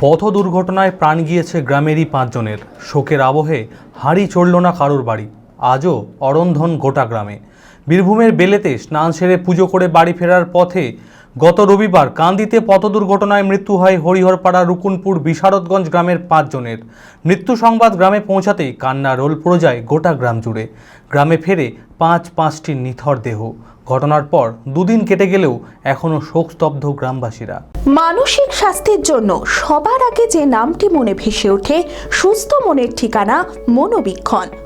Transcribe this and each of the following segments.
পথ দুর্ঘটনায় প্রাণ গিয়েছে গ্রামেরই পাঁচজনের। শোকের আবহে হাঁড়ি চড়ল না কারোর বাড়ি। আজও অরন্ধন গোটা গ্রামে। বীরভূমের বেলেতে স্নান সেরে পুজো করে বাড়ি ফেরার পথে গত রবিবার কান্দিতে পথ দুর্ঘটনায় মৃত্যু হয় হরিহরপাড়া রুকুনপুর বিশারদগঞ্জ গ্রামের পাঁচজনের। মৃত্যু সংবাদ গ্রামে পৌঁছাতেই কান্না রোল পড়ে যায় গোটা গ্রাম জুড়ে। গ্রামে ফেরে পাঁচ পাঁচটি নিথর দেহ। ঘটনার পর দুদিন কেটে গেলেও এখনও শোকস্তব্ধ গ্রামবাসীরা। মানসিক স্বাস্থ্যের জন্য সবার আগে যে নামটি মনে ভেসে ওঠে, সুস্থ মনের ঠিকানা মনোবীক্ষণ।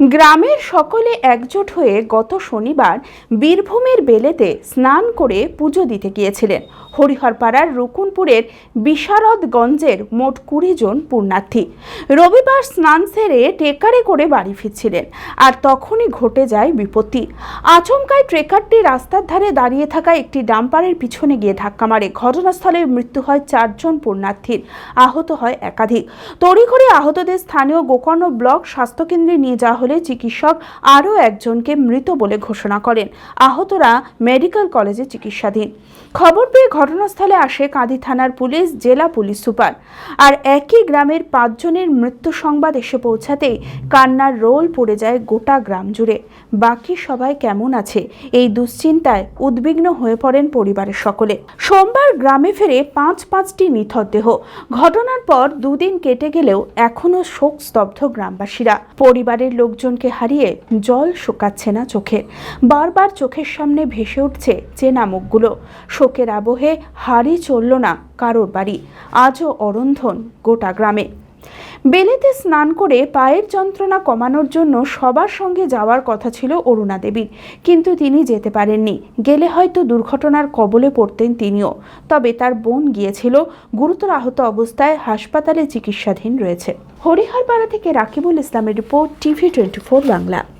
গ্রামের সকলে একজোট হয়ে গত শনিবার বীরভূমের বেলেতে স্নান করে পুজো দিতে গিয়েছিলেন। হরিহরপাড়ার রুকুনপুরের বিশারদগঞ্জের মোট কুড়ি জন পুণ্যার্থী। রবিবার স্নান সেরে ট্রেকারে করে বাড়ি ফিরছিলেন আর তখনই ঘটে যায় বিপত্তি। আচমকায় ট্রেকারটি রাস্তার ধারে দাঁড়িয়ে থাকা একটি ডাম্পারের পিছনে গিয়ে ধাক্কা মারে। ঘটনাস্থলে মৃত্যু হয় চারজন পুণ্যার্থীর। আহত হয় একাধিক। তড়িঘড়ি আহতদের স্থানীয় গোকর্ণ ব্লক স্বাস্থ্যকেন্দ্রে নিয়ে যাওয়া হলে চিকিৎসক আরও একজনকে মৃত বলে ঘোষণা করেন। আহতরা মেডিকেল কলেজে চিকিৎসাধীন। খবর পেয়ে ঘটনাস্থলে আসে কাঁদি থানার পুলিশ, জেলা পুলিশ সুপার। আর একই গ্রামের পাঁচজনের মৃত্যু সংবাদ এসে পৌঁছাতেই কান্নার রোল পড়ে যায় গোটা গ্রাম জুড়ে। বাকি সবাই কেমন আছে? এই দুশ্চিন্তায় উদ্বিগ্ন হয়ে পড়েন পরিবারের সকলে। সোমবার গ্রামে ফেরে পাঁচ পাঁচটি নিথর দেহ। ঘটনার পর দুদিন কেটে গেলেও এখনও শোক স্তব্ধ গ্রামবাসীরা। পরিবারের লোকজনকে হারিয়ে জল শোকাচ্ছে না চোখের বারবার চোখের সামনে ভেসে উঠছে চেনা মুখগুলো। শোকের আবহে হারি চলল না কারোর বাড়ি। আজও অরন্ধন গোটা গ্রামে। বেলেতে স্নান করে পায়ের যন্ত্রণা কমানোর জন্য সবার সঙ্গে যাওয়ার কথা ছিল অরুণা দেবীর। কিন্তু তিনি যেতে পারেননি। গেলে হয়তো দুর্ঘটনার কবলে পড়তেন তিনিও। তবে তার বোন গিয়েছিল, গুরুতর আহত অবস্থায় হাসপাতালে চিকিৎসাধীন রয়েছে। হরিহরপাড়া থেকে রাকিবুল ইসলামের report TV twenty four Bangla.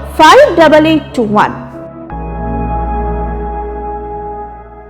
588821.